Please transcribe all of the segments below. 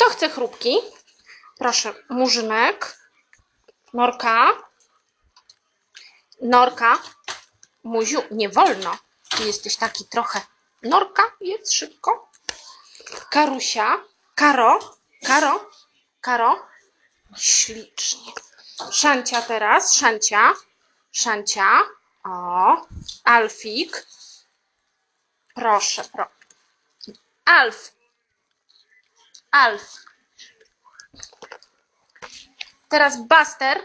Kto chce chrupki? Proszę, murzynek, norka, norka. Muziu, nie wolno. Ty jesteś taki trochę. Norka, jedz szybko. Karusia, Karo, Karo, Karo. Ślicznie. Szancia teraz, Szancia, Szancia. O, Alfik. Proszę, pro. Alf. Alf. Teraz Buster.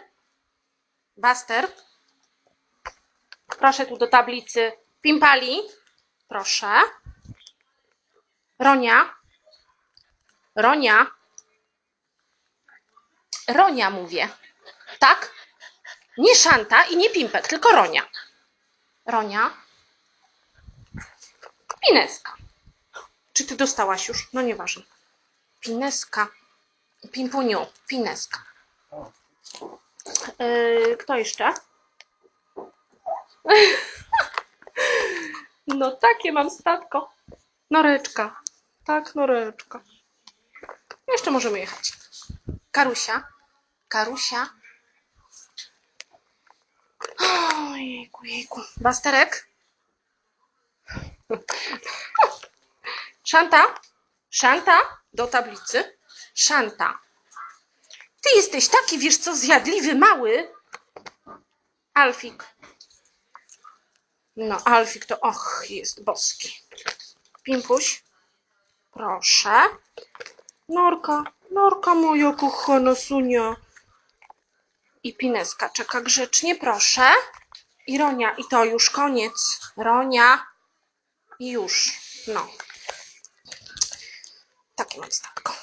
Buster. Proszę tu do tablicy. Pimpali. Proszę. Ronia. Ronia. Ronia mówię. Tak? Nie Szanta i nie Pimpek, tylko Ronia. Ronia. Pineska. Czy ty dostałaś już? No nieważne. Pineska. Pimpuniu. Pineska. Yy, kto jeszcze? No takie mam statko. Noreczka. Tak, noreczka. Jeszcze możemy jechać. Karusia. Karusia. Ojejku, jejku. Basterek. Szanta. Szanta. Do tablicy. Szanta. Ty jesteś taki, wiesz co, zjadliwy, mały. Alfik. No, Alfik to, och, jest boski. Pimpuś. Proszę. Norka, Norka moja kochana Sunia. I Pineska czeka grzecznie, proszę. I Ronia, i to już koniec. Ronia. I już. No. Takie mam statko.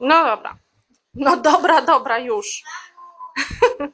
No dobra. No dobra, dobra, już.